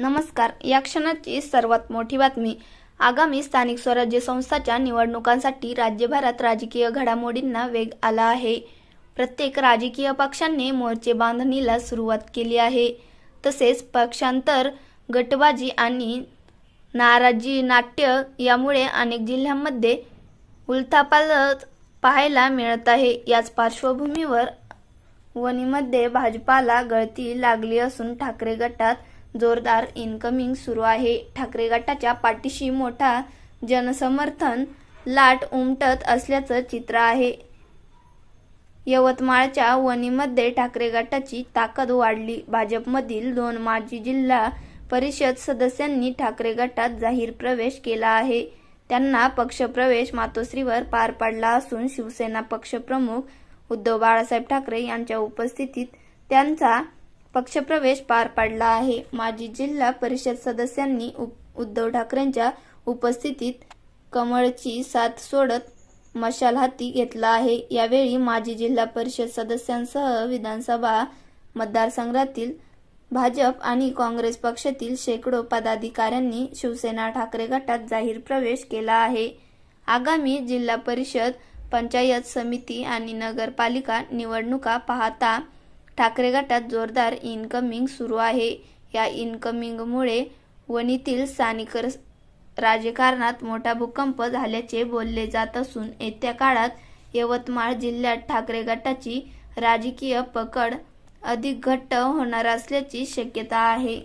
नमस्कार. या क्षणाची सर्वात मोठी बातमी. आगामी स्थानिक स्वराज्य संस्थाच्या निवडणुकांसाठी राज्यभरात राजकीय घडामोडींना वेग आला आहे. प्रत्येक राजकीय पक्षांनी मोर्चे बांधणीला सुरुवात केली आहे. तसेच पक्षांतर गटबाजी आणि नाराजी नाट्य यामुळे अनेक जिल्ह्यांमध्ये उलथापाल पाहायला मिळत आहे. याच पार्श्वभूमीवर वणीमध्ये भाजपाला गळती लागली असून ठाकरे गटात जोरदार इनकमिंग सुरू आहे. ठाकरे गटाच्या पाठीशी मोठा जनसमर्थन लाट उमटत असल्याचं चित्र आहे. यवतमाळच्या वणीमध्ये ठाकरे गटाची ताकद वाढली. भाजपमधील दोन माजी जिल्हा परिषद सदस्यांनी ठाकरे गटात जाहीर प्रवेश केला आहे. त्यांना पक्षप्रवेश मातोश्रीवर पार पाडला असून शिवसेना पक्षप्रमुख उद्धव बाळासाहेब ठाकरे यांच्या उपस्थितीत त्यांचा पक्षप्रवेश पार पाडला आहे. माजी जिल्हा परिषद सदस्यांनी उद्धव ठाकरेंच्या उपस्थितीत कमळची साथ सोडत मशाल हाती घेतला आहे. यावेळी माजी जिल्हा परिषद सदस्यांसह विधानसभा मतदारसंघातील भाजप आणि काँग्रेस पक्षातील शेकडो पदाधिकाऱ्यांनी शिवसेना ठाकरे गटात जाहीर प्रवेश केला आहे. आगामी जिल्हा परिषद पंचायत समिती आणि नगरपालिका निवडणुका पाहता ठाकरे गटात जोरदार इनकमिंग सुरू आहे. या इनकमिंगमुळे वणीतील स्थानिक राजकारणात मोठा भूकंप झाल्याचे बोलले जात असून येत्या काळात यवतमाळ जिल्ह्यात ठाकरे गटाची राजकीय पकड अधिक घट्ट होणार असल्याची शक्यता आहे.